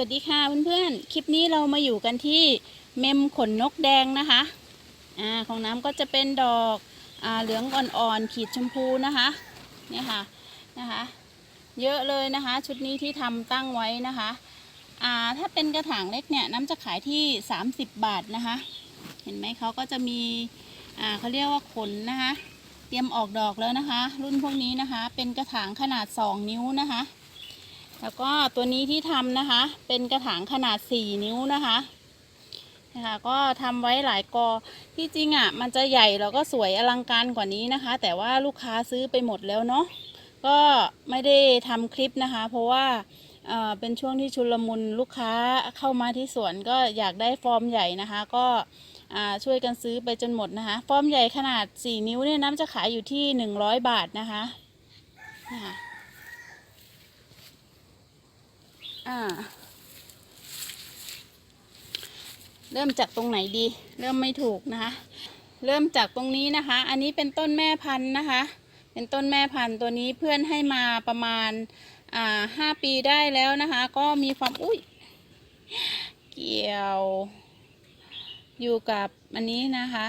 วัสดีค่ะเพื่อนๆ คลิปนี้เรามาอยู่กันที่เมมขนนกแดงนะคะอ่าของน้ำก็จะเป็นดอกอ่าเหลืองอ่อนๆขีดชมพูนะคะเนี่ยค่ะนะคะ เยอะเลยนะคะ ชุดนี้ที่ทำตั้งไว้นะคะอ่าถ้าเป็นกระถางเล็กเนี่ยน้ำจะขายที่ 30 บาทนะคะ เห็นไหมเขาก็จะมีอ่าเขาเรียกว่าขนนะคะ เตรียมออกดอกแล้วนะคะ รุ่นพวกนี้นะคะ เป็นกระถางขนาด 2 นิ้วนะคะ แล้วก็ตัวนี้ที่ทำนะคะ เป็นกระถางขนาด 4 นิ้วนะคะนะคะก็ทำไว้หลายกอที่จริงอะ่ะ มันจะใหญ่แล้วก็สวยอลังการกว่านี้นะคะ แต่ว่าลูกค้าซื้อไปหมดแล้วเนาะก็ไม่ได้ทำคลิปนะคะ เพราะว่าเป็นช่วงที่ชุลมุนลูกค้าเข้ามาที่สวนก็อยากได้ฟอร์มใหญ่นะคะ ก็ช่วยกันซื้อไปจนหมดนะคะ ฟอร์มใหญ่ขนาด 4 นิ้วเนี่ยน้ำจะขายอยู่ที่ 100 บาทนะคะนะคะ อ่า เริ่มจากตรงไหนดี เริ่มไม่ถูกนะคะ เริ่มจากตรงนี้นะคะ อันนี้เป็นต้นแม่พันธุ์นะคะ เป็นต้นแม่พันธุ์ตัวนี้เพื่อนให้มาประมาณอ่าห้าปีได้แล้วนะคะ ก็มีความอุ้ยเกี่ยวอยู่กับอันนี้นะคะ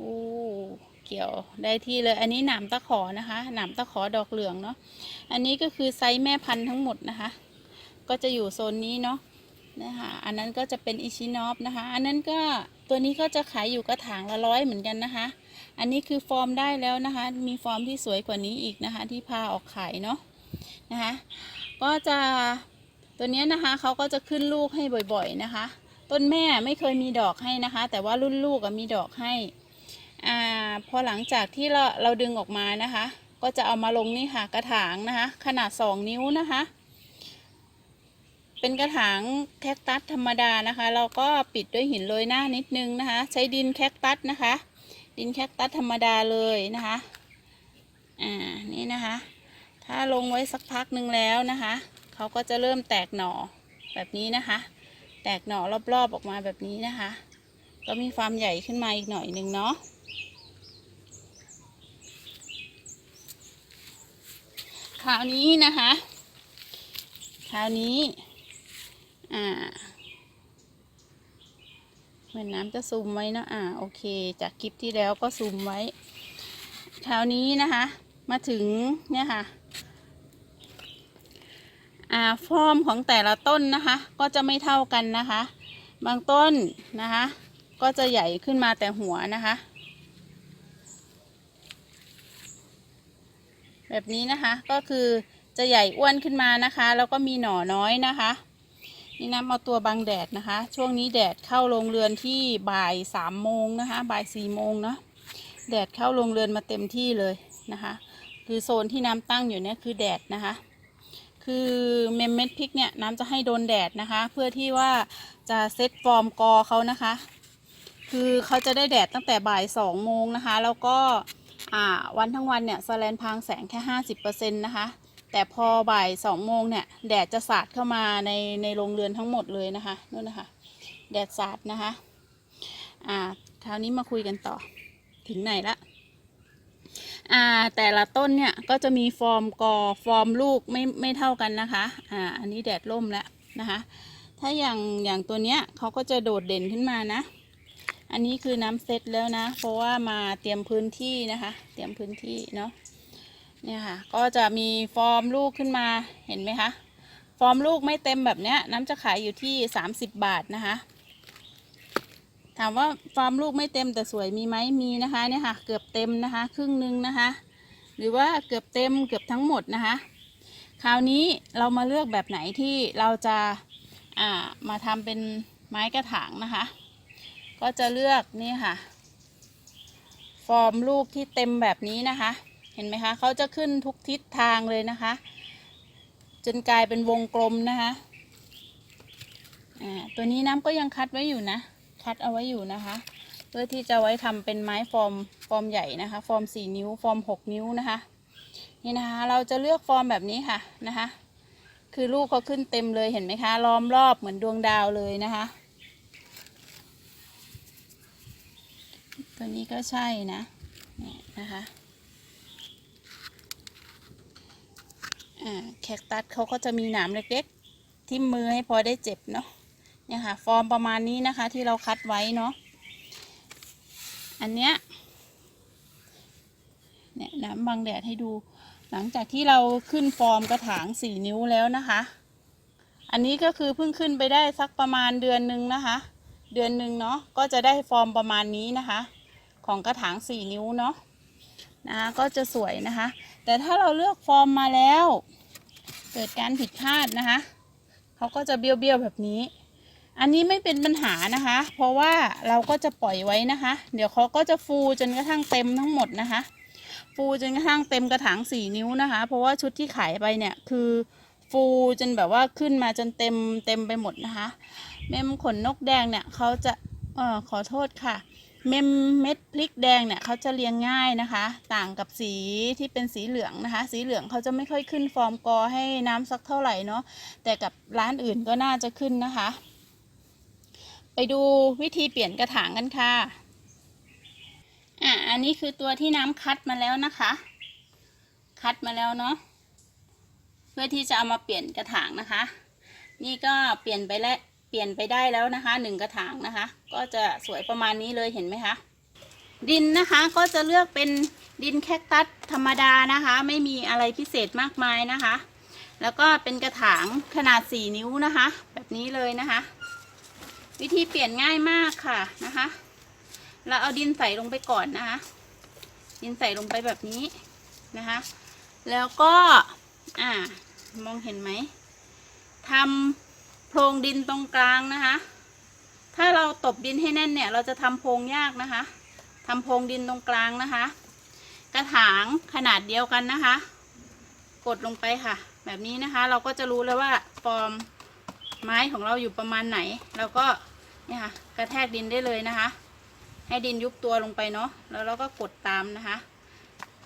อู้ เกี่ยวได้ที่เลย อันนี้หนามตะขอนะคะหนามตะขอดอกเหลืองเนาะอันนี้ก็คือไซส์แม่พันธุ์ทั้งหมดนะคะ ก็จะอยู่โซนนี้เนาะนะคะอันนั้นก็จะเป็นอิชินอฟนะคะ อันนั้นก็ตัวนี้ก็จะขายอยู่กระถางละร้อยเหมือนกันนะคะ อันนี้คือฟอร์มได้แล้วนะคะ มีฟอร์มที่สวยกว่านี้อีกนะคะ ที่พาออกขายเนาะนะคะ ก็จะตัวนี้นะคะเขาก็จะขึ้นลูกให้บ่อยๆนะคะ ต้นแม่ไม่เคยมีดอกให้นะคะ แต่ว่ารุ่นลูกมีดอกให้ อ่าพอหลังจากที่เราเราดึงออกมานะคะ ก็จะเอามาลงนี่ค่ะกระถางนะคะ ขนาด 2 นิ้วนะคะ เป็นกระถางแคคตัสธรรมดานะคะ เราก็ปิดด้วยหินโรยหน้านิดนึงนะคะ ใช้ดินแคคตัสนะคะ ดินแคคตัสธรรมดาเลยนะคะอ่านี่นะคะ ถ้าลงไว้สักพักหนึ่งแล้วนะคะเขาก็จะเริ่มแตกหน่อแบบนี้นะคะ แตกหน่อรอบๆออกมาแบบนี้นะคะ ก็มีความใหญ่ขึ้นมาอีกหน่อยหนึ่งเนาะคราวนี้นะคะคราวนี้อ่าเหมือนน้ำจะซูมไว้เนะอ่าโอเค จากคลิปที่แล้วก็ซูมไว้คราวนี้นะคะมาถึงเนี่ยค่ะอ่าฟอร์มของแต่ละต้นนะคะ ก็จะไม่เท่ากันนะคะ บางต้นนะคะ ก็จะใหญ่ขึ้นมาแต่หัวนะคะ แบบนี้นะคะก็คือจะใหญ่อ้วนขึ้นมานะคะ แล้วก็มีหน่อน้อยนะคะนี่นะเอาตัวบังแดดนะคะ ช่วงนี้แดดเข้าโรงเรือนที่บ่ายสามโมงนะคะบ่ายสี่โมงเนาะแดดเข้าโรงเรือนมาเต็มที่เลยนะคะ คือโซนที่น้ำตั้งอยู่เนี่ยคือแดดนะคะ คือเมมเม็ดพริกเนี่ยน้ำจะให้โดนแดดนะคะ เพื่อที่ว่าจะเซตฟอร์มกอเขานะคะ คือเขาจะได้แดดตั้งแต่บ่ายสองโมงนะคะ แล้วก็วันทั้งวันเนี่ยสแลนพรางแสงแค่ห้าสิบเปอร์เซ็นต์นะคะ แต่พอบ่ายสองโมงเนี่ย แดดจะสาดเข้ามาในในโรงเรือนทั้งหมดเลยนะคะนู่นนะคะ แดดสาดนะคะ อ่าคราวนี้มาคุยกันต่อถึงไหนละอ่าแต่ละต้นเนี่ยก็จะมีฟอร์มกอฟอร์มลูกไม่ไม่เท่ากันนะคะอ่าอันนี้แดดร่มแล้วนะคะ ถ้าอย่างอย่างตัวเนี้ยเขาก็จะโดดเด่นขึ้นมานะ อันนี้คือน้ำเซตแล้วนะ เพราะว่ามาเตรียมพื้นที่นะคะ เตรียมพื้นที่เนาะเนี่ยค่ะ ก็จะมีฟอร์มลูกขึ้นมาเห็นไหมคะ ฟอร์มลูกไม่เต็มแบบเนี้ย น้ำจะขายอยู่ที่ 30 บาทนะคะ ถามว่าฟอร์มลูกไม่เต็มแต่สวยมีไหมมีนะคะเนี่ยค่ะ เกือบเต็มนะคะ ครึ่งหนึ่งนะคะ หรือว่าเกือบเต็มเกือบทั้งหมดนะคะ คราวนี้เรามาเลือกแบบไหนที่เราจะามาทำเป็นไม้กระถางนะคะ ก็จะเลือกนี่ค่ะ ฟอร์มลูกที่เต็มแบบนี้นะคะ เห็นไหมคะเขาจะขึ้นทุกทิศทางเลยนะคะ จนกลายเป็นวงกลมนะคะอ่าตัวนี้น้ำก็ยังคัดไว้อยู่นะ คัดเอาไว้อยู่นะคะ เพื่อที่จะไว้ทำเป็นไม้ฟอร์มฟอร์มใหญ่นะคะ ฟอร์มสี่นิ้ว ฟอร์มหกนิ้วนะคะ นี่นะคะ เราจะเลือกฟอร์มแบบนี้ค่ะนะคะ คือลูกเขาขึ้นเต็มเลยเห็นไหมคะ ล้อมรอบเหมือนดวงดาวเลยนะคะ ตัวนี้ก็ใช่นะนี่นะคะอ่าแคคตัสเขาก็จะมีหนามเล็กทิ่มมือให้พอได้เจ็บเนาะเนี่ยค่ะ ฟอร์มประมาณนี้นะคะที่เราคัดไว้เนาะอันเนี้ยเนี่ยน้ำบังแดดให้ดู หลังจากที่เราขึ้นฟอร์มกระถางสี่นิ้วแล้วนะคะ อันนี้ก็คือเพิ่งขึ้นไปได้สักประมาณเดือนหนึ่งนะคะ เดือนหนึ่งเนาะก็จะได้ฟอร์มประมาณนี้นะคะ ของกระถางสี่นิ้วเนาะนะคะก็จะสวยนะคะ แต่ถ้าเราเลือกฟอร์มมาแล้ว เกิดการผิดพลาดนะคะเขาก็จะเบี้ยวๆแบบนี้ อันนี้ไม่เป็นปัญหานะคะ เพราะว่าเราก็จะปล่อยไว้นะคะ เดี๋ยวเขาก็จะฟูจนกระทั่งเต็มทั้งหมดนะคะ ฟูจนกระทั่งเต็มกระถางสี่นิ้วนะคะ เพราะว่าชุดที่ขายไปเนี่ยคือฟูจนแบบว่าขึ้นมาจนเต็มเต็มไปหมดนะคะ เมมขนนกแดงเนี่ยเขาจะเออขอโทษค่ะเมมเม็ดพริกแดงเนี่ยเขาจะเรียงง่ายนะคะ ต่างกับสีที่เป็นสีเหลืองนะคะ สีเหลืองเขาจะไม่ค่อยขึ้นฟอร์มกอให้น้ำสักเท่าไหร่เนาะแต่กับร้านอื่นก็น่าจะขึ้นนะคะ ไปดูวิธีเปลี่ยนกระถางกันค่ะอะอันนี้คือตัวที่น้ำคัดมาแล้วนะคะ คัดมาแล้วเนาะเพื่อที่จะเอามาเปลี่ยนกระถางนะคะ นี่ก็เปลี่ยนไปแล้ว เปลี่ยนไปได้แล้วนะคะหนึ่งกระถางนะคะ ก็จะสวยประมาณนี้เลยเห็นไหมคะ ดินนะคะก็จะเลือกเป็นดินแคคตัสธรรมดานะคะ ไม่มีอะไรพิเศษมากมายนะคะ แล้วก็เป็นกระถางขนาด 4 นิ้วนะคะ แบบนี้เลยนะคะ วิธีเปลี่ยนง่ายมากค่ะนะคะ เราเอาดินใส่ลงไปก่อนนะคะ ดินใส่ลงไปแบบนี้นะคะ แล้วก็อ่ามองเห็นไหมทำ โพรงดินตรงกลางนะคะ ถ้าเราตบดินให้แน่นเนี่ยเราจะทำโพรงยากนะคะทำโพรงดินตรงกลางนะคะ กระถางขนาดเดียวกันนะคะ กดลงไปค่ะ แบบนี้นะคะ เราก็จะรู้แล้วว่าฟอร์มไม้ของเราอยู่ประมาณไหน เราก็เนี่ยค่ะกระแทกดินได้เลยนะคะ ให้ดินยุบตัวลงไปเนาะแล้วเราก็กดตามนะคะ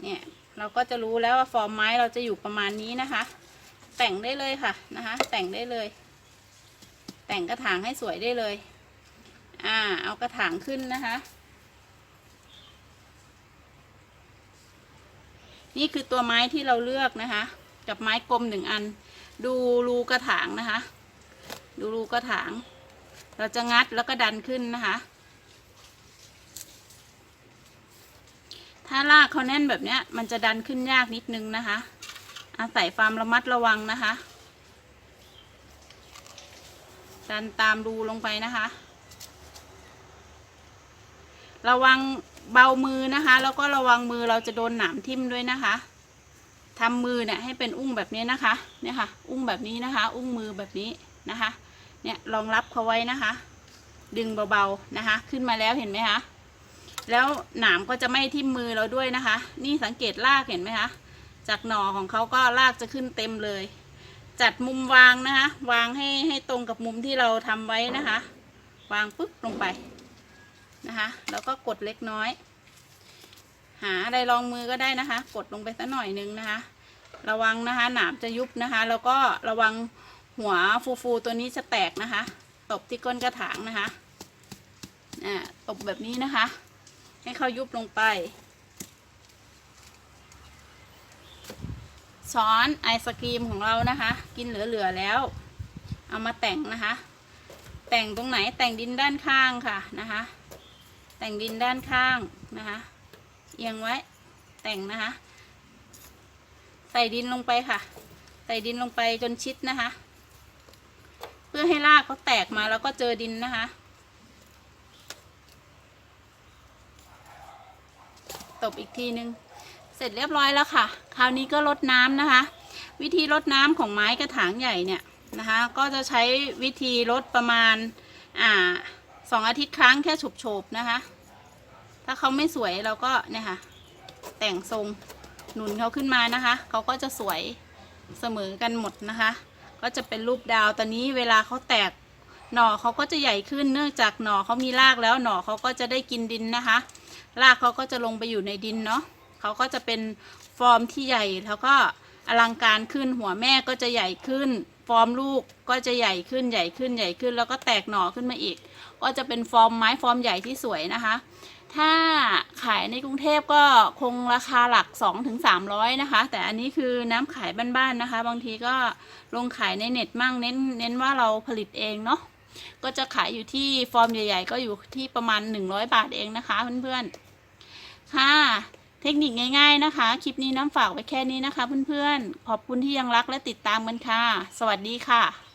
เนี่ยเราก็จะรู้แล้วว่าฟอร์มไม้เราจะอยู่ประมาณนี้นะคะ แต่งได้เลยค่ะนะคะ แต่งได้เลย แต่งกระถางให้สวยได้เลย อ่า เอากระถางขึ้นนะคะ นี่คือตัวไม้ที่เราเลือกนะคะ กับไม้กลมหนึ่งอัน ดูรูกระถางนะคะ ดูรูกระถาง เราจะงัดแล้วก็ดันขึ้นนะคะ ถ้ารากเขาแน่นแบบเนี้ย มันจะดันขึ้นยากนิดนึงนะคะ อาศัยความระมัดระวังนะคะ ดันตามรูลงไปนะคะ ระวังเบามือนะคะ แล้วก็ระวังมือเราจะโดนหนามทิ่มด้วยนะคะทำมือเนี่ยให้เป็นอุ้งแบบนี้นะคะ เนี่ยค่ะ อุ้งแบบนี้นะคะ อุ้งมือแบบนี้นะคะ เนี่ยรองรับเขาไว้นะคะ ดึงเบาๆนะคะ ขึ้นมาแล้วเห็นไหมคะแล้วหนามก็จะไม่ทิ่มมือเราด้วยนะคะ นี่สังเกตรากเห็นไหมคะ จากหน่อของเขาก็รากจะขึ้นเต็มเลย จัดมุมวางนะคะ วางให้ให้ตรงกับมุมที่เราทำไว้นะคะ วางปุ๊บลงไปนะคะ แล้วก็กดเล็กน้อย หาอะไรรองมือก็ได้นะคะ กดลงไปสักหน่อยนึงนะคะ ระวังนะคะหนามจะยุบนะคะ แล้วก็ระวังหัวฟูๆตัวนี้จะแตกนะคะ ตบที่ก้นกระถางนะคะอ่าตบแบบนี้นะคะ ให้เขายุบลงไป ช้อนไอศกรีมของเรานะคะ กินเหลือๆแล้ว เอามาแต่งนะคะ แต่งตรงไหนแต่งดินด้านข้างค่ะนะคะ แต่งดินด้านข้างนะคะ เอียงไว้แต่งนะคะ ใส่ดินลงไปค่ะ ใส่ดินลงไปจนชิดนะคะ เพื่อให้รากเขาแตกมาแล้วก็เจอดินนะคะ ตบอีกทีนึง ร็จเรียบร้อยแล้วค่ะ คราวนี้ก็ลดน้ำนะคะ วิธีลดน้ำของไม้กระถางใหญ่เนี่ยนะคะ ก็จะใช้วิธีลดประมาณอ่าสองอาทิตย์ครั้งแค่ฉุบโฉบนะคะ ถ้าเขาไม่สวยเราก็เนี่ยค่ะ แต่งทรงหนุนเขาขึ้นมานะคะ เขาก็จะสวยเสมอกันหมดนะคะ ก็จะเป็นรูปดาวตอนนี้เวลาเขาแตกหน่อเขาก็จะใหญ่ขึ้นเนื่องจากหน่อเขามีรากแล้วหน่อเขาก็จะได้กินดินนะคะ รากเขาก็จะลงไปอยู่ในดินเนาะ เขาก็จะเป็นฟอร์มที่ใหญ่แล้วก็อลังการขึ้นหัวแม่ก็จะใหญ่ขึ้น ฟอร์มลูกก็จะใหญ่ขึ้นใหญ่ขึ้นใหญ่ขึ้น แล้วก็แตกหน่อขึ้นมาอีก ก็จะเป็นฟอร์มไม้ฟอร์มใหญ่ที่สวยนะคะ ถ้าขายในกรุงเทพก็คงราคาหลัก 2-300ถึง300นะคะ แต่อันนี้คือน้ำขายบ้านๆนะคะ บางทีก็ลงขายในเน็ตมั่งเน้นเน้นว่าเราผลิตเองเนาะก็จะขายอยู่ที่ฟอร์มใหญ่ ๆ ก็อยู่ที่ประมาณ 100 บาทเองนะคะเพื่อนๆ เทคนิคง่ายๆนะคะ คลิปนี้น้ำฝากไว้แค่นี้นะคะเพื่อนๆ ขอบคุณที่ยังรักและติดตามกันค่ะ สวัสดีค่ะ